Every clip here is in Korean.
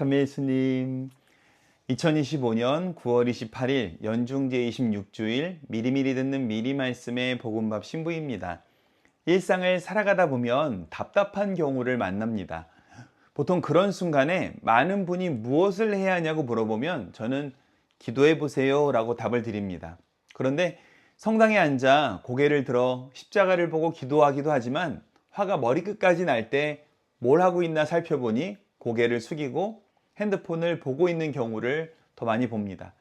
참매 예수님 2025년 9월 28일 연중 제 26주일 미리미리 듣는 미리 말씀의 복음밥 신부입니다. 일상을 살아가다 보면 답답한 경우를 만납니다. 보통 그런 순간에 많은 분이 무엇을 해야 하냐고 물어보면 저는 기도해 보세요 라고 답을 드립니다. 그런데 성당에 앉아 고개를 들어 십자가를 보고 기도하기도 하지만 화가 머리끝까지 날 때 뭘 하고 있나 살펴보니 고개를 숙이고 핸드폰을 보고 있는 경우를 더 많이 봅니다.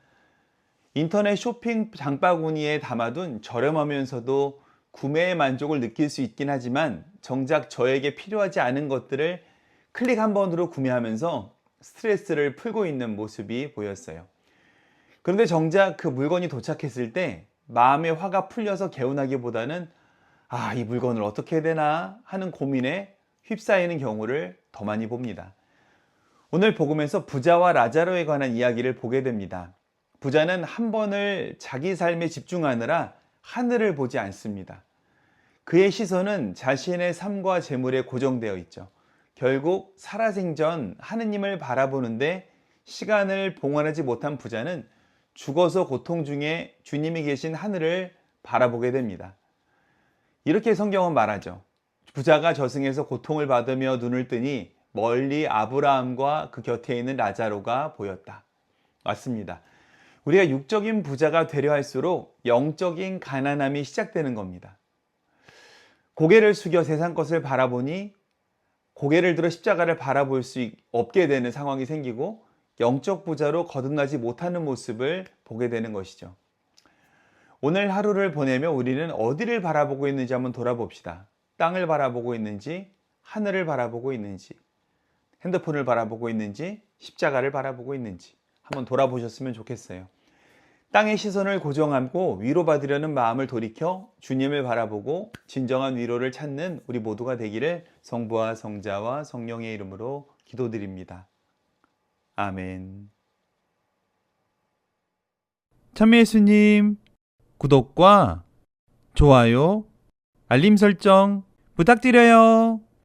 인터넷 쇼핑 장바구니에 담아둔 저렴하면서도 구매의 만족을 느낄 수 있긴 하지만 정작 저에게 필요하지 않은 것들을 클릭 한 번으로 구매하면서 스트레스를 풀고 있는 모습이 보였어요. 그런데 정작 그 물건이 도착했을 때 마음의 화가 풀려서 개운하기보다는 아, 이 물건을 어떻게 해야 되나 하는 고민에 휩싸이는 경우를 더 많이 봅니다. 오늘 복음에서 부자와 라자로에 관한 이야기를 보게 됩니다. 부자는 한 번을 자기 삶에 집중하느라 하늘을 보지 않습니다. 그의 시선은 자신의 삶과 재물에 고정되어 있죠. 결국 살아생전 하느님을 바라보는데 시간을 봉헌하지 못한 부자는 죽어서 고통 중에 주님이 계신 하늘을 바라보게 됩니다. 이렇게 성경은 말하죠. 부자가 저승에서 고통을 받으며 눈을 뜨니 멀리 아브라함과 그 곁에 있는 라자로가 보였다. 맞습니다. 우리가 육적인 부자가 되려 할수록 영적인 가난함이 시작되는 겁니다. 고개를 숙여 세상 것을 바라보니 고개를 들어 십자가를 바라볼 수 없게 되는 상황이 생기고 영적 부자로 거듭나지 못하는 모습을 보게 되는 것이죠. 오늘 하루를 보내며 우리는 어디를 바라보고 있는지 한번 돌아봅시다. 땅을 바라보고 있는지, 하늘을 바라보고 있는지, 핸드폰을 바라보고 있는지, 십자가를 바라보고 있는지 한번 돌아보셨으면 좋겠어요. 땅의 시선을 고정하고 위로받으려는 마음을 돌이켜 주님을 바라보고 진정한 위로를 찾는 우리 모두가 되기를 성부와 성자와 성령의 이름으로 기도드립니다. 아멘. 참여 예수님 구독과 좋아요, 알림 설정 부탁드려요.